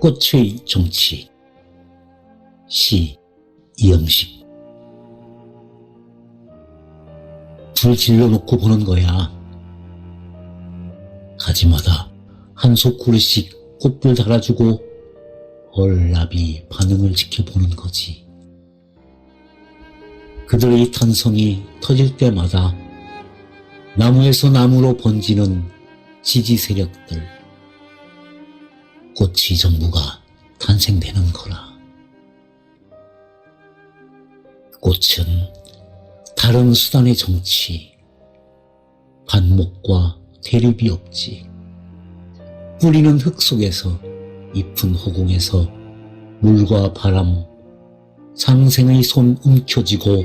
꽃의 정치 시 이영식 불 질러놓고 보는 거야. 가지마다 한 소쿠르씩 꽃불 달아주고 얼나비 반응을 지켜보는 거지. 그들의 탄성이 터질 때마다 나무에서 나무로 번지는 지지 세력들, 꽃이 정부가 탄생되는 거라. 꽃은 다른 수단의 정치, 반목과 대립이 없지. 뿌리는 흙 속에서 잎은 허공에서 물과 바람, 상생의 손 움켜쥐고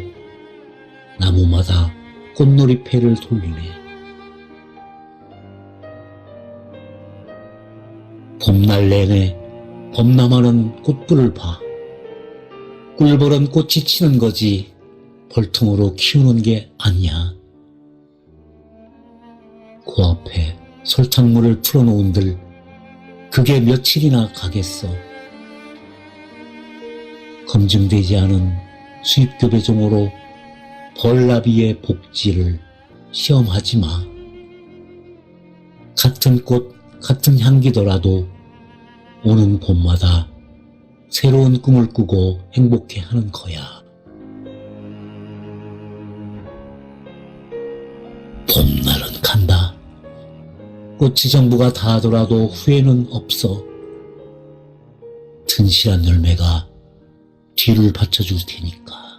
나무마다 꽃놀이패를 돌리네. 봄날 내내 범람하는 꽃불을 봐. 꿀벌은 꽃이 치는 거지 벌통으로 키우는 게 아니야. 코앞에 설탕물을 풀어놓은들 그게 며칠이나 가겠어. 검증되지 않은 수입교배종으로 벌나비의 복지를 시험하지 마. 같은 꽃, 같은 향기더라도 오는 봄마다 새로운 꿈을 꾸고 행복해 하는 거야. 봄날은 간다. 꽃이 정부가 다 하더라도 후회는 없어. 튼실한 열매가 뒤를 받쳐줄 테니까.